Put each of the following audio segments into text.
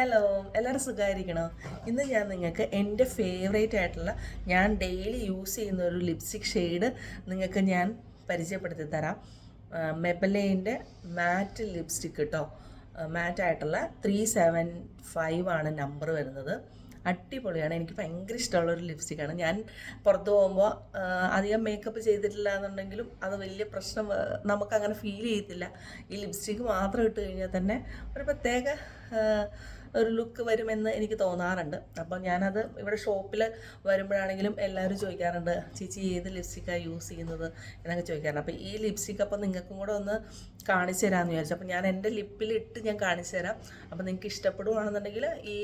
Hello എല്ലാവരും സുഖമായിരിക്കണോ ഇന്ന് ഞാൻ നിങ്ങൾക്ക് എന്റെ ഫേവറേറ്റ് ആയിട്ടുള്ള ഞാൻ ഡെയിലി യൂസ് ചെയ്യുന്ന ഒരു ലിപ്സ്റ്റിക് ഷെയ്ഡ് നിങ്ങൾക്ക് ഞാൻ പരിചയപ്പെടുത്തി തരാം. മെബലേന്റെ മാറ്റ് ലിപ്സ്റ്റിക് കേട്ടോ മാറ്റ് ആയിട്ടുള്ള ത്രീ സെവൻ ഫൈവ് ആണ് നമ്പർ വരുന്നത്. അടിപൊളിയാണ്. എനിക്ക് ഭയങ്കര ഇഷ്ടമുള്ള ഒരു ലിപ്സ്റ്റിക്കാണ് ഞാൻ പുറത്ത് പോകുമ്പോൾ അധികം മേക്കപ്പ് ചെയ്തിട്ടില്ല എന്നുണ്ടെങ്കിലും അത് വലിയ പ്രശ്നം നമുക്കങ്ങനെ ഫീൽ ചെയ്യത്തില്ല. ഈ ലിപ്സ്റ്റിക്ക് മാത്രം ഇട്ട് കഴിഞ്ഞാൽ തന്നെ ഒരു പ്രത്യേക ഒരു ലുക്ക് വരുമെന്ന് എനിക്ക് തോന്നാറുണ്ട്. അപ്പം ഞാനത് ഇവിടെ ഷോപ്പിൽ വരുമ്പോഴാണെങ്കിലും എല്ലാവരും ചോദിക്കാറുണ്ട് ചേച്ചി ഏത് ലിപ്സ്റ്റിക്കാണ് യൂസ് ചെയ്യുന്നത്? എന്നൊക്കെ ചോദിക്കാറുണ്ട്. അപ്പോൾ ഈ ലിപ്സ്റ്റിക്ക് അപ്പോൾ നിങ്ങൾക്കും കൂടെ ഒന്ന് കാണിച്ചു തരാമെന്ന് വിചാരിച്ചു. അപ്പോൾ ഞാൻ എന്റെ ലിപ്പിലിട്ട് ഞാൻ കാണിച്ചു തരാം. അപ്പോൾ നിങ്ങൾക്ക് ഇഷ്ടപ്പെടുവാണെന്നുണ്ടെങ്കിൽ ഈ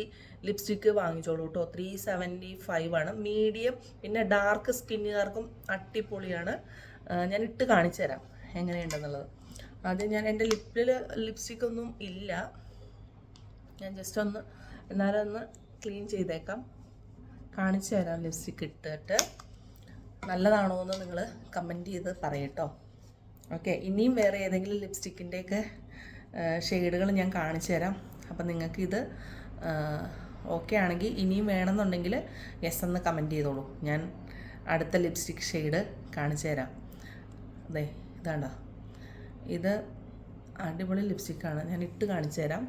ലിപ്സ്റ്റിക്ക് വാങ്ങിച്ചോളൂ കേട്ടോ. ത്രീ സെവന്റി ഫൈവ് ആണ്. മീഡിയം പിന്നെ ഡാർക്ക് സ്കിന്നുകാർക്കും അട്ടിപ്പൊളിയാണ് ഞാൻ ഇട്ട് കാണിച്ചു തരാം. എങ്ങനെയുണ്ടെന്നുള്ളത്. ആദ്യം ഞാൻ എന്റെ ലിപ്പിൽ ലിപ്സ്റ്റിക് ഒന്നും ഇല്ല. ഞാൻ ജസ്റ്റ് ഒന്ന് എന്നാലും ഒന്ന് ക്ലീൻ ചെയ്തേക്കാം. കാണിച്ചു തരാം ലിപ്സ്റ്റിക് ഇട്ടിട്ട്. നല്ലതാണോ എന്ന് നിങ്ങൾ കമന്റ് ചെയ്ത് പറയട്ടോ. ഓക്കെ ഇനിയും വേറെ ഏതെങ്കിലും ലിപ്സ്റ്റിക്കിന്റെയൊക്കെ ഷെയ്ഡുകൾ ഞാൻ കാണിച്ചു തരാം. അപ്പം നിങ്ങൾക്കിത് ഓക്കെ ആണെങ്കിൽ ഇനിയും വേണമെന്നുണ്ടെങ്കിൽ യെസ് എന്ന് കമന്റ് ചെയ്തോളൂ. ഞാൻ അടുത്ത ലിപ്സ്റ്റിക് ഷെയ്ഡ് കാണിച്ചു തരാം. അതെ ഇതാണ്ടോ. ഇത് അടിപൊളി ലിപ്സ്റ്റിക്കാണ് ഞാൻ ഇട്ട് കാണിച്ചു തരാം.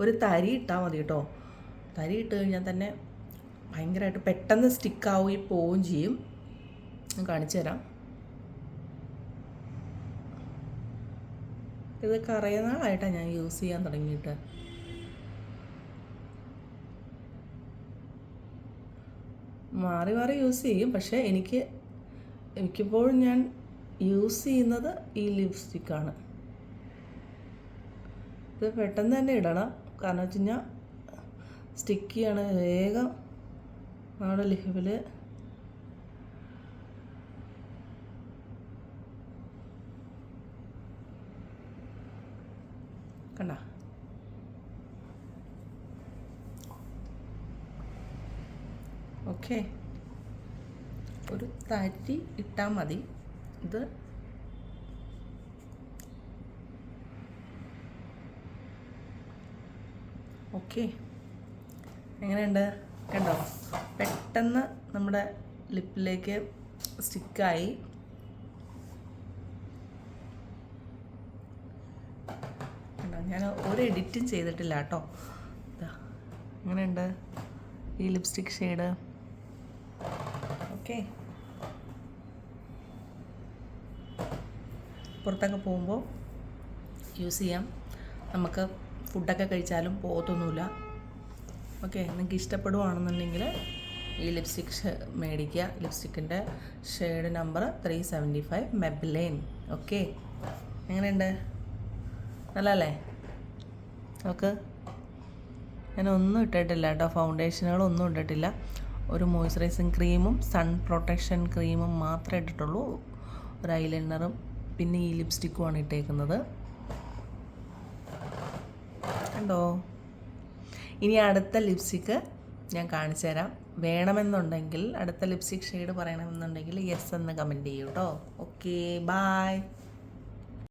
ഒരു തരി ഇട്ടാൽ മതി കേട്ടോ. തരി ഇട്ട് കഴിഞ്ഞാൽ തന്നെ ഭയങ്കരമായിട്ട് പെട്ടെന്ന് സ്റ്റിക്കാവുകയും പോവുകയും ചെയ്യും. ഞാൻ കാണിച്ചു തരാം. ഇത് കുറേ നാളായിട്ടാണ് ഞാൻ യൂസ് ചെയ്യാൻ തുടങ്ങിയിട്ട്. മാറി മാറി യൂസ് ചെയ്യും. പക്ഷേ എനിക്ക് മിക്കപ്പോഴും ഞാൻ യൂസ് ചെയ്യുന്നത് ഈ ലിപ്സ്റ്റിക്കാണ് ഇത് പെട്ടെന്ന് തന്നെ ഇടണം. കാരണം വെച്ച് കഴിഞ്ഞാൽ സ്റ്റിക്കിയാണ് വേഗം നമ്മുടെ ലിപിൽ കണ്ട? ഓക്കെ ഒരു തരി ഇട്ടാൽ മതി. ഇത് ഓക്കെ. എങ്ങനെയുണ്ട്? കണ്ടോ? പെട്ടെന്ന് നമ്മുടെ ലിപ്പിലേക്ക് സ്റ്റിക്കായി. ഞാൻ ഒരു എഡിറ്റും ചെയ്തിട്ടില്ല കേട്ടോ. എങ്ങനെയുണ്ട്? ഈ ലിപ്സ്റ്റിക് ഷെയ്ഡ്. ഓക്കെ. പുറത്തൊക്കെ പോകുമ്പോൾ യൂസ് ചെയ്യാം. നമുക്ക് ഫുഡൊക്കെ കഴിച്ചാലും പോകത്തൊന്നുമില്ല. ഓക്കെ നിങ്ങൾക്ക് ഇഷ്ടപ്പെടുവാണെന്നുണ്ടെങ്കിൽ ഈ ലിപ്സ്റ്റിക് മേടിക്കുക. ലിപ്സ്റ്റിക്കിന്റെ shade number three seventy five Maybelline okay എങ്ങനെയുണ്ട്? നല്ലല്ലേ നമുക്ക് ഞാൻ ഒന്നും ഇട്ടിട്ടില്ല കേട്ടോ ഫൗണ്ടേഷനുകളൊന്നും ഇട്ടിട്ടില്ല. ഒരു മോയ്സ്ചറൈസിങ് ക്രീമും സൺ പ്രൊട്ടക്ഷൻ ക്രീമും മാത്രമേ ഇട്ടിട്ടുള്ളൂ. ഒരു ഐലൈനറും പിന്നെ ഈ ലിപ്സ്റ്റിക്കുമാണ് ഇട്ടേക്കുന്നത്. കണ്ടോ ഇനി അടുത്ത ലിപ്സ്റ്റിക്ക് ഞാൻ കാണിച്ചു തരാം. വേണമെന്നുണ്ടെങ്കിൽ അടുത്ത ലിപ്സ്റ്റിക് ഷെയ്ഡ് പറയണമെന്നുണ്ടെങ്കിൽ യെസ് എന്ന് കമന്റ് ചെയ്യൂ കേട്ടോ ഓക്കെ ബായ്